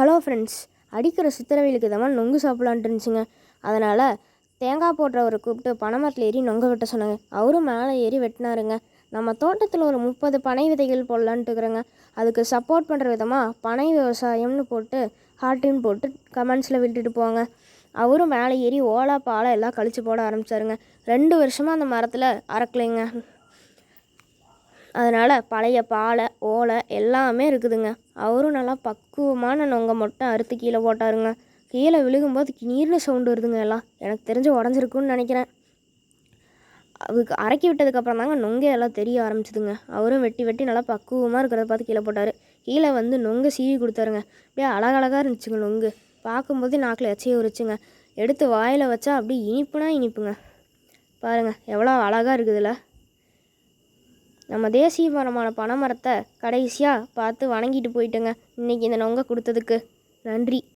Hello friends அடிக்கிற சித்திரவெயிலுக்கு தான் நொங்கு சாப்பிட்லான்ட்டு இருந்துச்சுங்க. அதனால் தேங்காய் போடுறவரை கூப்பிட்டு பனைமரத்தில் ஏறி நொங்க வெட்ட சொன்னாங்க. அவரும் மேலே ஏறி வெட்டினாருங்க. நம்ம தோட்டத்தில் ஒரு முப்பது பனை விதைகள் போடலான்ட்டுக்குறேங்க அதுக்கு சப்போர்ட் பண்ணுற விதமாக பனை விவசாயம்னு போட்டு ஹார்ட்டின்னு போட்டு கமெண்ட்ஸில் விட்டுட்டு போங்க. அவரும் மேலே ஏறி ஓலா பாலை எல்லாம் கழிச்சு போட ஆரம்பிச்சாருங்க. ரெண்டு வருஷமாக அந்த மரத்தில் அறக்கலைங்க. அதனால் பழைய பாலை ஓலை எல்லாமே இருக்குதுங்க. அவரும் நல்லா பக்குவமான நொங்க மட்டும் அறுத்து கீழே போட்டாருங்க. கீழே விழுகும்போது நீர்னு சவுண்டு வருதுங்க எல்லாம். எனக்கு தெரிஞ்சு உடஞ்சிருக்குன்னு நினைக்கிறேன். அதுக்கு அரைக்கி விட்டதுக்கப்புறம் தாங்க நொங்க எல்லாம் தெரிய ஆரம்பிச்சுதுங்க. அவரும் வெட்டி வெட்டி நல்லா பக்குவமாக இருக்கிறத பார்த்து கீழே போட்டார். கீழே வந்து நொங்க சீவி கொடுத்தாருங்க. அப்படியே அழகழகாக இருந்துச்சுங்க நொங்கு. பார்க்கும்போது நாக்கில் எச்சையை உரிச்சுங்க. எடுத்து வாயில் வச்சா அப்படியே இனிப்புனா இனிப்புங்க. பாருங்கள் எவ்வளோ அழகாக இருக்குதுல்ல நம்ம தேசிய மரமான பனைமரத்தை கடைசியாக பார்த்து வணங்கிட்டு போயிட்டேங்க. இன்றைக்கி இந்த நொங்க கொடுத்ததுக்கு நன்றி.